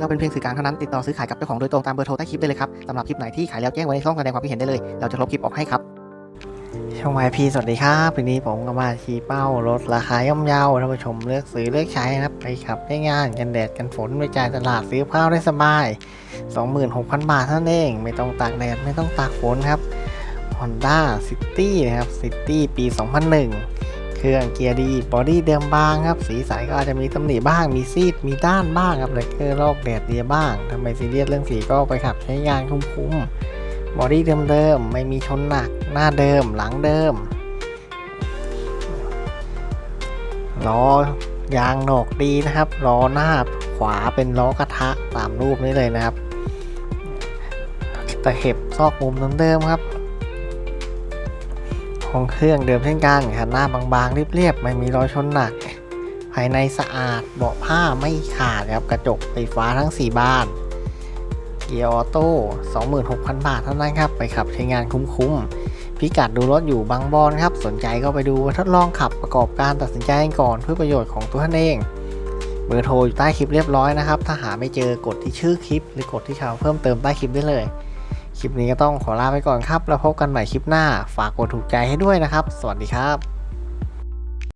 เราเป็นเพียงสื่อกลางเท่านั้นติดต่อซื้อขายกับเจ้าของโดยตรงตามเบอร์โทรใต้คลิปได้เลยครับสำหรับคลิปไหนที่ขายแล้วแจ้งไว้ในช่องแสดงความคิดเห็นได้เลย เราจะลบคลิปออกให้ครับช่องไอพีสวัสดีครับวันนี้ผมก็มาชี้เป้ารถราคาย่อมเยาท่านผู้ชมเลือกซื้อเลือกใช้นะครับไปขับได้ง่ายกันแดดกันฝนไปจ่ายตลาดซื้อข้าวได้สบาย 26,000 บาทเท่านั้นเอง ไม่ต้องตากแดดไม่ต้องตากฝนครับ Honda City นะครับ City ปี 2001 เครื่องเกียร์ดีบอดี้เดิมบางครับ สีสันก็อาจจะมีตำหนิบ้าง มีซีด มีด้านบ้างครับเลยเกอร์ลอกแดดเดียบ้างทำไมซีเรียสเรื่องสีก็ไปขับใช้งานคุ้มๆ บอดี้เดิมๆ ไม่มีชนหนัก หน้าเดิม หลังเดิม ล้อยางหนกดีนะครับ ล้อหน้าขวาเป็นล้อกระทะตามรูปนี้เลยนะครับ ตะเข็บซอกมุมเดิมๆครับ ห้องเครื่องเดิมเช่นกันคันหน้าบางๆ เรียบๆ ไม่มีรอยชนหนัก ภายในสะอาดเบาะผ้าไม่ขาดครับกระจกไฟฟ้าทั้ง 4 บาน เกียร์ออโต้ 26,000 บาทเท่านั้นครับ ไปขับใช้งานคุ้มๆ พิกัดดูรถอยู่บางบอนครับ สนใจก็ไปดูทดลองขับประกอบการตัดสินใจก่อนเพื่อประโยชน์ของตัวท่านเองเบอร์โทรอยู่ใต้คลิปเรียบร้อยนะครับ ถ้าหาไม่เจอกดที่ชื่อคลิป หรือกดที่ข่าวเพิ่มเติมใต้คลิปได้เลย คลิปนี้ก็ต้องขอลาไปก่อนครับ แล้วพบกันใหม่คลิปหน้า ฝากกดถูกใจให้ด้วยนะครับ สวัสดีครับ